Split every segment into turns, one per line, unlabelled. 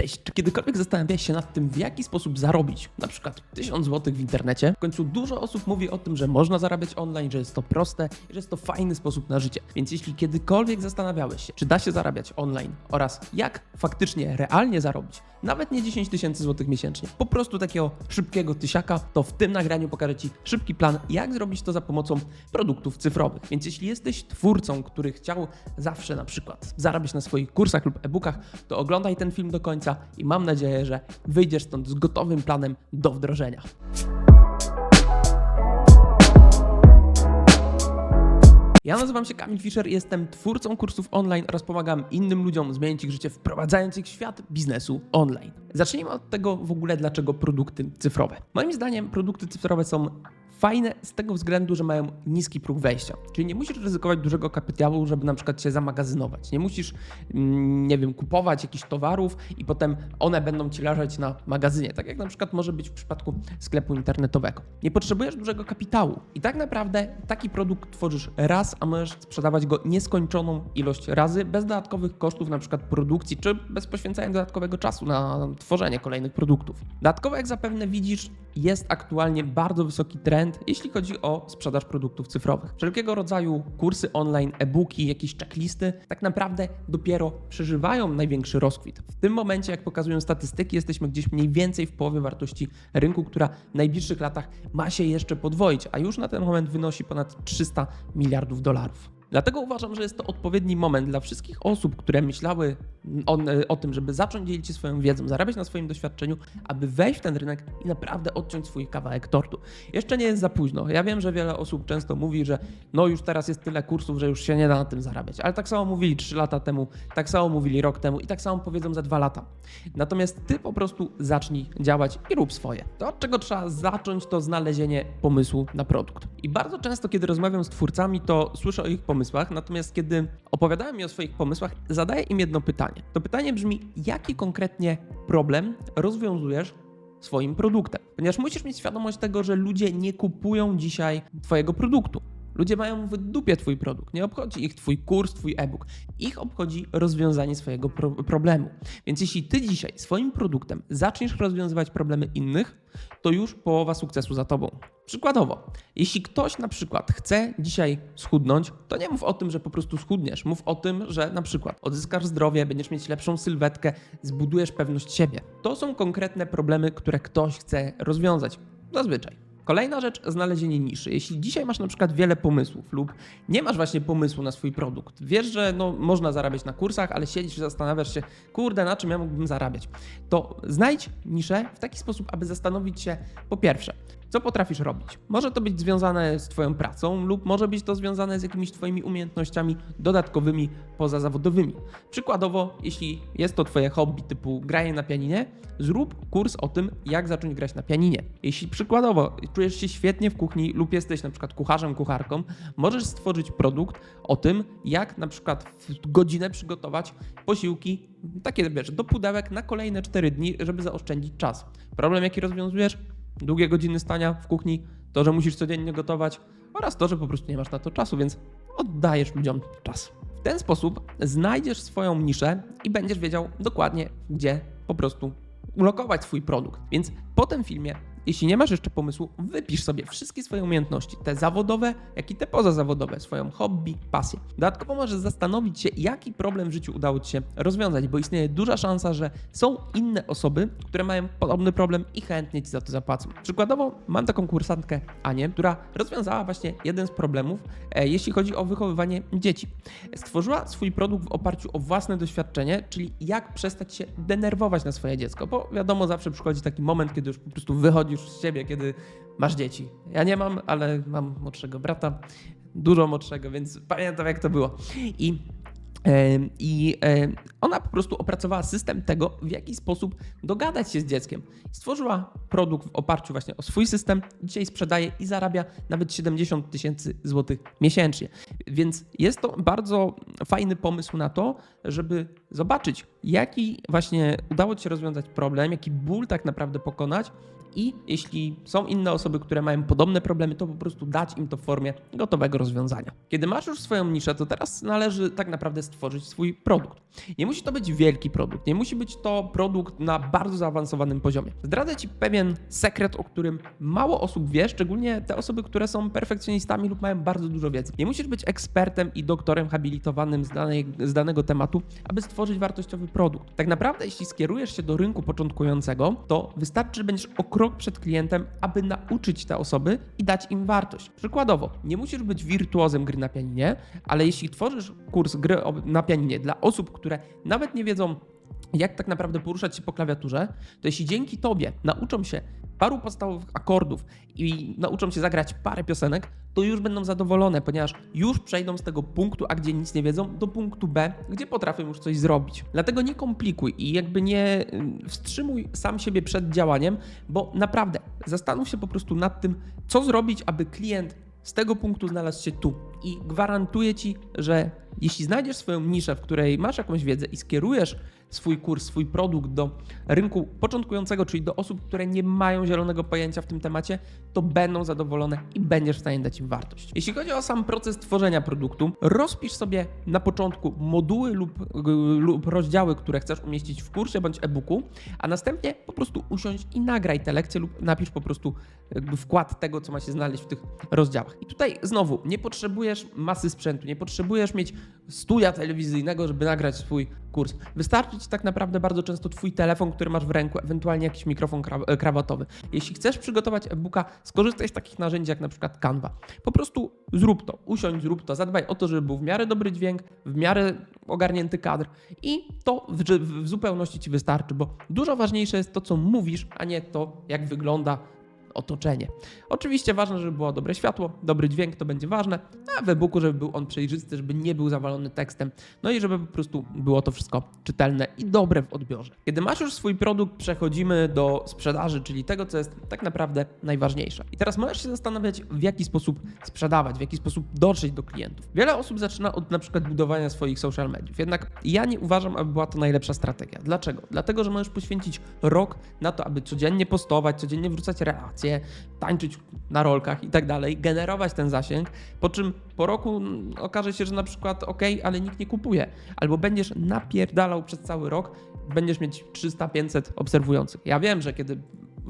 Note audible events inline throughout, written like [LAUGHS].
Cześć, czy kiedykolwiek zastanawiałeś się nad tym, w jaki sposób zarobić na przykład 1000 zł w internecie? W końcu dużo osób mówi o tym, że można zarabiać online, że jest to proste i że jest to fajny sposób na życie. Więc jeśli kiedykolwiek zastanawiałeś się, czy da się zarabiać online oraz jak faktycznie realnie zarobić, nawet nie 10 tysięcy złotych miesięcznie, po prostu takiego szybkiego tysiaka, to w tym nagraniu pokażę Ci szybki plan, jak zrobić to za pomocą produktów cyfrowych. Więc jeśli jesteś twórcą, który chciał zawsze na przykład zarabiać na swoich kursach lub e-bookach, to oglądaj ten film do końca i mam nadzieję, że wyjdziesz stąd z gotowym planem do wdrożenia. Ja nazywam się Kamil Fischer, jestem twórcą kursów online oraz pomagam innym ludziom zmienić ich życie, wprowadzając ich w świat biznesu online. Zacznijmy od tego w ogóle, dlaczego produkty cyfrowe. Moim zdaniem produkty cyfrowe są fajne z tego względu, że mają niski próg wejścia. Czyli nie musisz ryzykować dużego kapitału, żeby na przykład się zamagazynować. Nie musisz, mm, nie wiem, kupować jakichś towarów i potem one będą ci leżeć na magazynie, tak jak na przykład może być w przypadku sklepu internetowego. Nie potrzebujesz dużego kapitału i tak naprawdę taki produkt tworzysz raz, a możesz sprzedawać go nieskończoną ilość razy bez dodatkowych kosztów, na przykład produkcji, czy bez poświęcania dodatkowego czasu na tworzenie kolejnych produktów. Dodatkowo, jak zapewne widzisz, jest aktualnie bardzo wysoki trend, jeśli chodzi o sprzedaż produktów cyfrowych. Wszelkiego rodzaju kursy online, e-booki, jakieś checklisty tak naprawdę dopiero przeżywają największy rozkwit. W tym momencie, jak pokazują statystyki, jesteśmy gdzieś mniej więcej w połowie wartości rynku, która w najbliższych latach ma się jeszcze podwoić, a już na ten moment wynosi ponad 300 miliardów dolarów. Dlatego uważam, że jest to odpowiedni moment dla wszystkich osób, które myślały o, o, tym, żeby zacząć dzielić się swoją wiedzą, zarabiać na swoim doświadczeniu, aby wejść w ten rynek i naprawdę odciąć swój kawałek tortu. Jeszcze nie jest za późno. Ja wiem, że wiele osób często mówi, że no już teraz jest tyle kursów, że już się nie da na tym zarabiać. Ale tak samo mówili 3 lata temu, tak samo mówili rok temu i tak samo powiedzą za 2 lata. Natomiast ty po prostu zacznij działać i rób swoje. To od czego trzeba zacząć, to znalezienie pomysłu na produkt. I bardzo często, kiedy rozmawiam z twórcami, to słyszę o ich pomysłach, natomiast kiedy opowiadają mi o swoich pomysłach, zadaję im jedno pytanie. To pytanie brzmi, jaki konkretnie problem rozwiązujesz swoim produktem? Ponieważ musisz mieć świadomość tego, że ludzie nie kupują dzisiaj Twojego produktu. Ludzie mają w dupie Twój produkt. Nie obchodzi ich Twój kurs, Twój e-book. Ich obchodzi rozwiązanie swojego pro problemu. Więc jeśli Ty dzisiaj swoim produktem zaczniesz rozwiązywać problemy innych, to już połowa sukcesu za Tobą. Przykładowo, jeśli ktoś na przykład chce dzisiaj schudnąć, to nie mów o tym, że po prostu schudniesz. Mów o tym, że na przykład odzyskasz zdrowie, będziesz mieć lepszą sylwetkę, zbudujesz pewność siebie. To są konkretne problemy, które ktoś chce rozwiązać. Zazwyczaj. Kolejna rzecz, znalezienie niszy. Jeśli dzisiaj masz na przykład wiele pomysłów lub nie masz właśnie pomysłu na swój produkt, wiesz, że no, można zarabiać na kursach, ale siedzisz i zastanawiasz się, kurde, na czym ja mógłbym zarabiać, to znajdź niszę w taki sposób, aby zastanowić się, po pierwsze, co potrafisz robić. Może to być związane z Twoją pracą, lub może być to związane z jakimiś Twoimi umiejętnościami dodatkowymi pozazawodowymi. Przykładowo, jeśli jest to Twoje hobby typu granie na pianinie, zrób kurs o tym, jak zacząć grać na pianinie. Jeśli przykładowo czujesz się świetnie w kuchni lub jesteś na przykład kucharzem, kucharką, możesz stworzyć produkt o tym, jak na przykład w godzinę przygotować posiłki, takie wiesz, do pudełek na kolejne 4 dni, żeby zaoszczędzić czas. Problem jaki rozwiązujesz? Długie godziny stania w kuchni, to, że musisz codziennie gotować oraz to, że po prostu nie masz na to czasu, więc oddajesz ludziom czas. W ten sposób znajdziesz swoją niszę i będziesz wiedział dokładnie, gdzie po prostu ulokować swój produkt. Więc po tym filmie jeśli nie masz jeszcze pomysłu, wypisz sobie wszystkie swoje umiejętności, te zawodowe, jak i te pozazawodowe, swoją hobby, pasję. Dodatkowo możesz zastanowić się, jaki problem w życiu udało Ci się rozwiązać, bo istnieje duża szansa, że są inne osoby, które mają podobny problem i chętnie Ci za to zapłacą. Przykładowo mam taką kursantkę Anię, która rozwiązała właśnie jeden z problemów, e, jeśli chodzi o wychowywanie dzieci. Stworzyła swój produkt w oparciu o własne doświadczenie, czyli jak przestać się denerwować na swoje dziecko, bo wiadomo, zawsze przychodzi taki moment, kiedy już po prostu wychodzi wychodzisz z siebie, kiedy masz dzieci. Ja nie mam, ale mam młodszego brata, dużo młodszego, więc pamiętam jak to było. I i ona po prostu opracowała system tego, w jaki sposób dogadać się z dzieckiem. Stworzyła produkt w oparciu właśnie o swój system, dzisiaj sprzedaje i zarabia nawet 70 tysięcy złotych miesięcznie. Więc jest to bardzo fajny pomysł na to, żeby zobaczyć, jaki właśnie udało Ci się rozwiązać problem, jaki ból tak naprawdę pokonać i jeśli są inne osoby, które mają podobne problemy, to po prostu dać im to w formie gotowego rozwiązania. Kiedy masz już swoją niszę, to teraz należy tak naprawdę stworzyć swój produkt. Nie musi to być wielki produkt, nie musi być to produkt na bardzo zaawansowanym poziomie. Zdradzę Ci pewien sekret, o którym mało osób wie, szczególnie te osoby, które są perfekcjonistami lub mają bardzo dużo wiedzy. Nie musisz być ekspertem i doktorem habilitowanym z, danej, z danego tematu, aby stworzyć wartościowy produkt. Tak naprawdę, jeśli skierujesz się do rynku początkującego, to wystarczy, że będziesz o krok przed klientem, aby nauczyć te osoby i dać im wartość. Przykładowo, nie musisz być wirtuozem gry na pianinie, ale jeśli tworzysz kurs gry na pianinie dla osób, które nawet nie wiedzą, jak tak naprawdę poruszać się po klawiaturze, to jeśli dzięki tobie nauczą się paru podstawowych akordów i nauczą się zagrać parę piosenek, to już będą zadowolone, ponieważ już przejdą z tego punktu A, gdzie nic nie wiedzą, do punktu B, gdzie potrafią już coś zrobić. Dlatego nie komplikuj i jakby nie y, wstrzymuj sam siebie przed działaniem, bo naprawdę zastanów się po prostu nad tym, co zrobić, aby klient z tego punktu znalazł się tu. I gwarantuję ci, że jeśli znajdziesz swoją niszę, w której masz jakąś wiedzę i skierujesz swój kurs, swój produkt do rynku początkującego, czyli do osób, które nie mają zielonego pojęcia w tym temacie, to będą zadowolone i będziesz w stanie dać im wartość. Jeśli chodzi o sam proces tworzenia produktu, rozpisz sobie na początku moduły lub, lub rozdziały, które chcesz umieścić w kursie bądź e-booku, a następnie po prostu usiądź i nagraj te lekcje lub napisz po prostu wkład tego, co ma się znaleźć w tych rozdziałach. I tutaj znowu nie potrzebujesz masy sprzętu, nie potrzebujesz mieć studia telewizyjnego, żeby nagrać swój kurs. Wystarczy ci tak naprawdę bardzo często twój telefon, który masz w ręku, ewentualnie jakiś mikrofon e, krawatowy. Jeśli chcesz przygotować e-booka, skorzystaj z takich narzędzi jak na przykład Canva. Po prostu zrób to, usiądź, zrób to, zadbaj o to, żeby był w miarę dobry dźwięk, w miarę ogarnięty kadr i to w, w zupełności ci wystarczy, bo dużo ważniejsze jest to, co mówisz, a nie to, jak wygląda otoczenie. Oczywiście ważne, żeby było dobre światło, dobry dźwięk to będzie ważne, a w e-booku, żeby był on przejrzysty, żeby nie był zawalony tekstem, no i żeby po prostu było to wszystko czytelne i dobre w odbiorze. Kiedy masz już swój produkt, przechodzimy do sprzedaży, czyli tego, co jest tak naprawdę najważniejsze. I teraz możesz się zastanawiać, w jaki sposób sprzedawać, w jaki sposób dotrzeć do klientów. Wiele osób zaczyna od na przykład budowania swoich social mediów, jednak ja nie uważam, aby była to najlepsza strategia. Dlaczego? Dlatego, że możesz poświęcić rok na to, aby codziennie postować, codziennie wrzucać relacje, tańczyć na rolkach i tak dalej, generować ten zasięg, po czym po roku mm, okaże się, że na przykład ok, ale nikt nie kupuje, albo będziesz napierdalał przez cały rok, będziesz mieć 300-500 obserwujących. Ja wiem, że kiedy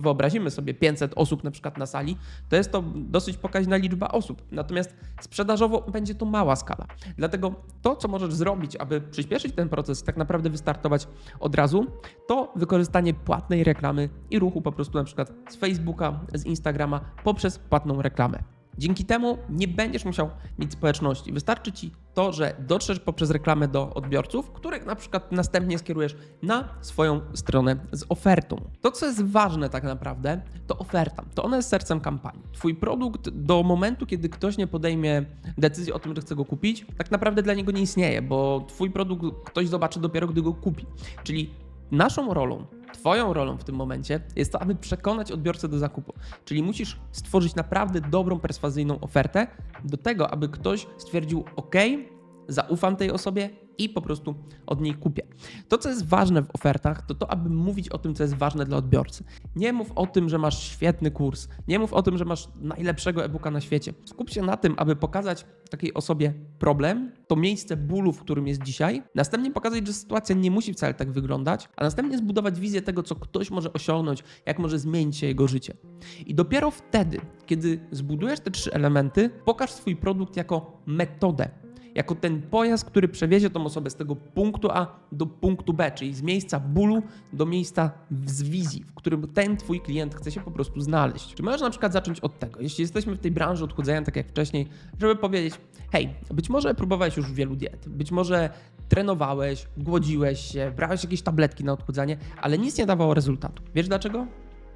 wyobrazimy sobie 500 osób na przykład na sali, to jest to dosyć pokaźna liczba osób. Natomiast sprzedażowo będzie to mała skala. Dlatego to, co możesz zrobić, aby przyspieszyć ten proces, tak naprawdę wystartować od razu, to wykorzystanie płatnej reklamy i ruchu po prostu na przykład z Facebooka, z Instagrama poprzez płatną reklamę. Dzięki temu nie będziesz musiał mieć społeczności. Wystarczy ci to, że dotrzesz poprzez reklamę do odbiorców, których na przykład następnie skierujesz na swoją stronę z ofertą. To, co jest ważne tak naprawdę, to oferta. To ona jest sercem kampanii. Twój produkt do momentu, kiedy ktoś nie podejmie decyzji o tym, że chce go kupić, tak naprawdę dla niego nie istnieje, bo twój produkt ktoś zobaczy dopiero, gdy go kupi. Czyli naszą rolą Twoją rolą w tym momencie jest to, aby przekonać odbiorcę do zakupu. Czyli musisz stworzyć naprawdę dobrą, perswazyjną ofertę do tego, aby ktoś stwierdził: OK, zaufam tej osobie i po prostu od niej kupię. To, co jest ważne w ofertach, to to, aby mówić o tym, co jest ważne dla odbiorcy. Nie mów o tym, że masz świetny kurs, nie mów o tym, że masz najlepszego e-booka na świecie. Skup się na tym, aby pokazać takiej osobie problem, to miejsce bólu, w którym jest dzisiaj, następnie pokazać, że sytuacja nie musi wcale tak wyglądać, a następnie zbudować wizję tego, co ktoś może osiągnąć, jak może zmienić się jego życie. I dopiero wtedy, kiedy zbudujesz te trzy elementy, pokaż swój produkt jako metodę, jako ten pojazd, który przewiezie tą osobę z tego punktu A do punktu B, czyli z miejsca bólu do miejsca z wizji, w którym ten twój klient chce się po prostu znaleźć. Czy możesz na przykład zacząć od tego, jeśli jesteśmy w tej branży odchudzania, tak jak wcześniej, żeby powiedzieć, hej, być może próbowałeś już wielu diet, być może trenowałeś, głodziłeś się, brałeś jakieś tabletki na odchudzanie, ale nic nie dawało rezultatu. Wiesz dlaczego?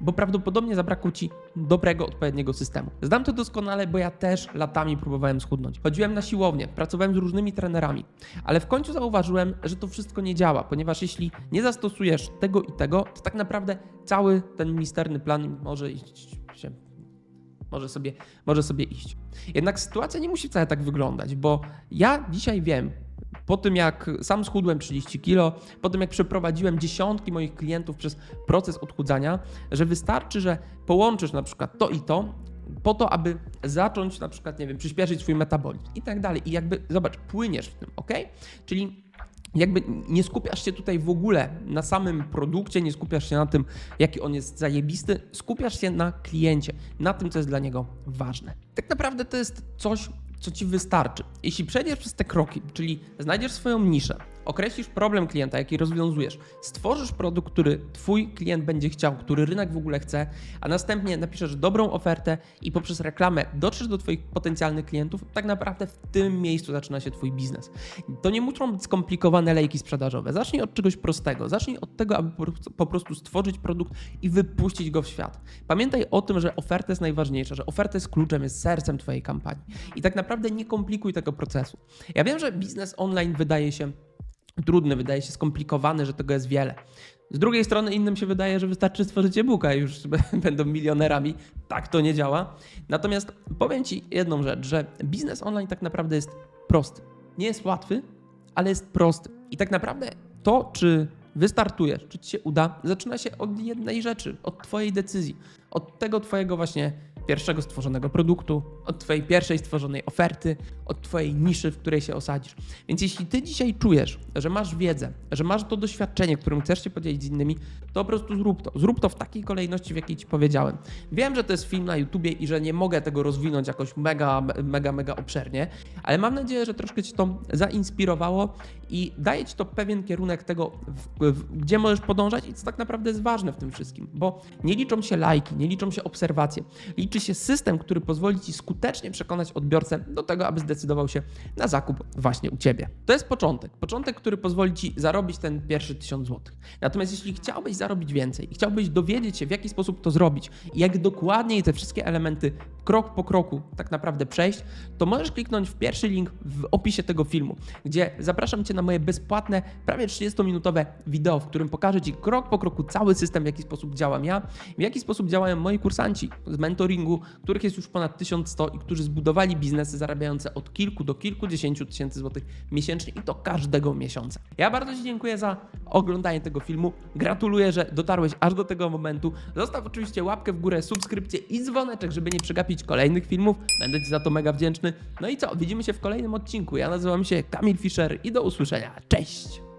Bo prawdopodobnie zabrakło ci dobrego, odpowiedniego systemu. Znam to doskonale, bo ja też latami próbowałem schudnąć. Chodziłem na siłownię, pracowałem z różnymi trenerami, ale w końcu zauważyłem, że to wszystko nie działa, ponieważ jeśli nie zastosujesz tego i tego, to tak naprawdę cały ten misterny plan może iść się może sobie, może sobie iść. Jednak sytuacja nie musi wcale tak wyglądać, bo ja dzisiaj wiem, Po tym jak sam schudłem 30 kilo, po tym jak przeprowadziłem dziesiątki moich klientów przez proces odchudzania, że wystarczy, że połączysz na przykład to i to, po to, aby zacząć na przykład, nie wiem, przyspieszyć swój metabolizm i tak dalej. I jakby, zobacz, płyniesz w tym, ok? Czyli jakby nie skupiasz się tutaj w ogóle na samym produkcie, nie skupiasz się na tym, jaki on jest zajebisty, skupiasz się na kliencie, na tym, co jest dla niego ważne. Tak naprawdę to jest coś, co ci wystarczy. Jeśli przejdziesz przez te kroki, czyli znajdziesz swoją niszę, określisz problem klienta, jaki rozwiązujesz, stworzysz produkt, który twój klient będzie chciał, który rynek w ogóle chce, a następnie napiszesz dobrą ofertę i poprzez reklamę dotrzesz do twoich potencjalnych klientów, tak naprawdę w tym miejscu zaczyna się twój biznes. To nie muszą być skomplikowane lejki sprzedażowe. Zacznij od czegoś prostego. Zacznij od tego, aby po prostu- stworzyć produkt i wypuścić go w świat. Pamiętaj o tym, że oferta jest najważniejsza, że oferta jest kluczem, jest sercem twojej kampanii. I tak naprawdę nie komplikuj tego procesu. Ja wiem, że biznes online wydaje się trudny, wydaje się skomplikowany, że tego jest wiele. Z drugiej strony innym się wydaje, że wystarczy stworzyć e-booka i już [LAUGHS] będą milionerami. Tak to nie działa. Natomiast powiem Ci jedną rzecz, że biznes online tak naprawdę jest prosty. Nie jest łatwy, ale jest prosty. I tak naprawdę to, czy wystartujesz, czy Ci się uda, zaczyna się od jednej rzeczy, od Twojej decyzji, od tego Twojego właśnie pierwszego stworzonego produktu, od Twojej pierwszej stworzonej oferty, od Twojej niszy, w której się osadzisz. Więc jeśli Ty dzisiaj czujesz, że masz wiedzę, że masz to doświadczenie, którym chcesz się podzielić z innymi, to po prostu zrób to. Zrób to w takiej kolejności, w jakiej Ci powiedziałem. Wiem, że to jest film na YouTubie i że nie mogę tego rozwinąć jakoś mega, mega, mega obszernie, ale mam nadzieję, że troszkę Cię to zainspirowało i daje Ci to pewien kierunek tego, w, w, gdzie możesz podążać i co tak naprawdę jest ważne w tym wszystkim, bo nie liczą się lajki, nie liczą się obserwacje, liczy się system, który pozwoli Ci skutecznie przekonać odbiorcę do tego, aby zdecydował się na zakup właśnie u Ciebie. To jest początek, początek, który pozwoli Ci zarobić ten pierwszy 1000 zł. Natomiast jeśli chciałbyś zarobić więcej i chciałbyś dowiedzieć się, w jaki sposób to zrobić jak dokładniej te wszystkie elementy krok po kroku tak naprawdę przejść, to możesz kliknąć w pierwszy link w opisie tego filmu, gdzie zapraszam Cię na moje bezpłatne, prawie 30-minutowe wideo, w którym pokażę Ci krok po kroku cały system, w jaki sposób działam ja, w jaki sposób działają moi kursanci z mentoringu, których jest już ponad 1100 i którzy zbudowali biznesy zarabiające od kilku do kilkudziesięciu tysięcy złotych miesięcznie i to każdego miesiąca. Ja bardzo Ci dziękuję za oglądanie tego filmu. Gratuluję, że dotarłeś aż do tego momentu. Zostaw oczywiście łapkę w górę, subskrypcję i dzwoneczek, żeby nie przegapić kolejnych filmów. Będę Ci za to mega wdzięczny. No i co? Widzimy się w kolejnym odcinku. Ja nazywam się Kamil Fischer i do usłyszenia. Cześć!